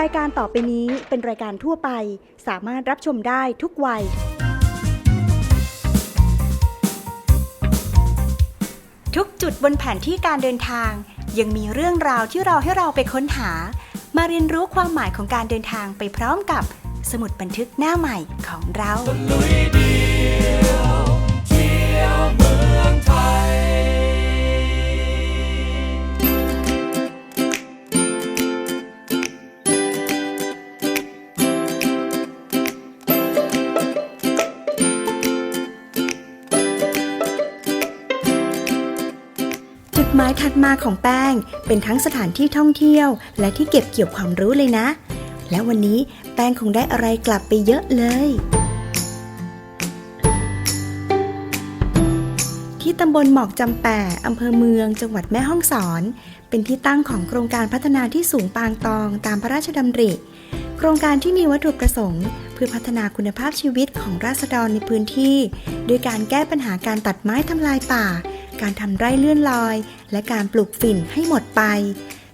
รายการต่อไปนี้เป็นรายการทั่วไป สามารถรับชมได้ทุกวัย ทุกจุดบนแผนที่การเดินทาง ยังมีเรื่องราวที่เราให้เราไปค้นหา มาเรียนรู้ความหมายของการเดินทางไปพร้อมกับสมุดบันทึกหน้าใหม่ของเรา ดหมายถัดมาของแป้ง เป็นทั้งสถานที่ท่องเที่ยว และที่เก็บเกี่ยวความรู้เลยนะ และวันนี้แป้งคงได้อะไรกลับไปเยอะเลย ที่ตำบลหมอกจำแปะอำเภอเมือง จังหวัดแม่ฮ่องสอน เป็นที่ตั้งของโครงการพัฒนาที่สูงปางตองตามพระราชดำริ โครงการที่มีวัตถุประสงค์ เพื่อพัฒนาคุณภาพชีวิตของราษฎรในพื้นที่ โดยการแก้ปัญหาการตัดไม้ทำลายป่า การทำไร่เลื่อนลอย และการปลูกฝิ่นให้หมดไป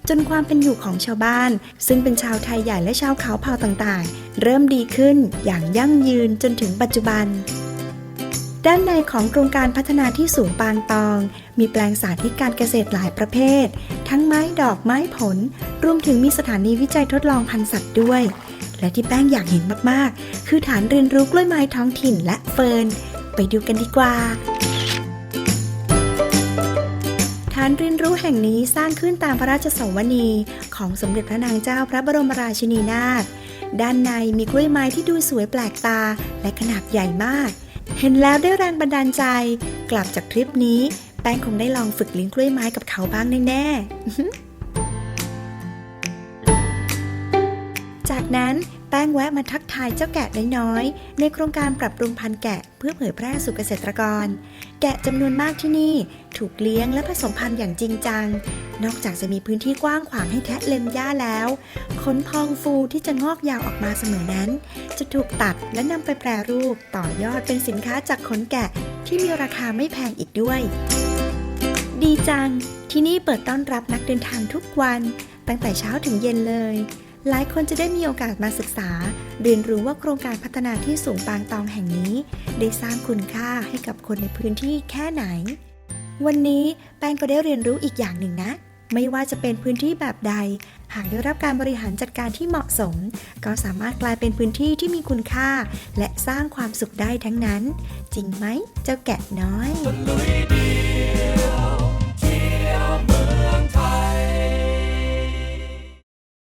จนความเป็นอยู่ของชาวบ้าน ซึ่งเป็นชาวไทยใหญ่และชาวเขาเผ่าต่างๆ เริ่มดีขึ้นอย่างยั่งยืนจนถึงปัจจุบัน ด้านในของโครงการพัฒนาที่สูงปางตอง มีแปลงสาธิตการเกษตรหลายประเภท ทั้งไม้ดอกไม้ผล รวมถึงมีสถานีวิจัยทดลองพันธุ์สัตว์ด้วยและที่แป้งอยากเห็นมาก ๆ คือฐานเรียนรู้กล้วยไม้ท้องถิ่นและเฟิร์น ไปดูกันดีกว่าานเรียนรู้แห่งนี้สร้างขึ้นตามพระราชสวนีของสมเด็จพระนางเจ้าพระบรมราชินีนาถ ด้านในมีกล้วยไม้ที่ดูสวยแปลกตาและขนาดใหญ่มาก เห็นแล้วได้แรงบันดาลใจ กลับจากทริปนี้ แป้งคงได้ลองฝึกเลี้ยงกล้วยไม้กับเขาบ้างแน่ๆจากนั้น แป้งแวะมาทักทายเจ้าแกะน้อยๆ ในโครงการปรับปรุงพันธุ์แกะเพื่อเผยแพร่สู่เกษตรกร แกะจำนวนมากที่นี่ถูกเลี้ยงและผสมพันธุ์อย่างจริงจัง นอกจากจะมีพื้นที่กว้างขวางให้แทะเล็มหญ้าแล้วขนพองฟูที่จะงอกยาวออกมาเสมอนั้น จะถูกตัดและนำไปแปรรูปต่อยอดเป็นสินค้าจากขนแกะที่มีราคาไม่แพงอีกด้วย ดีจัง ที่นี่เปิดต้อนรับนักเดินทางทุกวัน ตั้งแต่เช้าถึงเย็นเลย หลายคนจะได้มีโอกาสมาศึกษา เรียนรู้ว่าโครงการพัฒนาที่สูงปางตองแห่งนี้ ได้สร้างคุณค่าให้กับคนในพื้นที่แค่ไหน วันนี้แป้งก็ได้เรียนรู้อีกอย่างหนึ่งนะ ไม่ว่าจะเป็นพื้นที่แบบใด หากได้รับการบริหารจัดการที่เหมาะสม ก็สามารถกลายเป็นพื้นที่ที่มีคุณค่า และสร้างความสุขได้ทั้งนั้น จริงไหมเจ้าแกะน้อย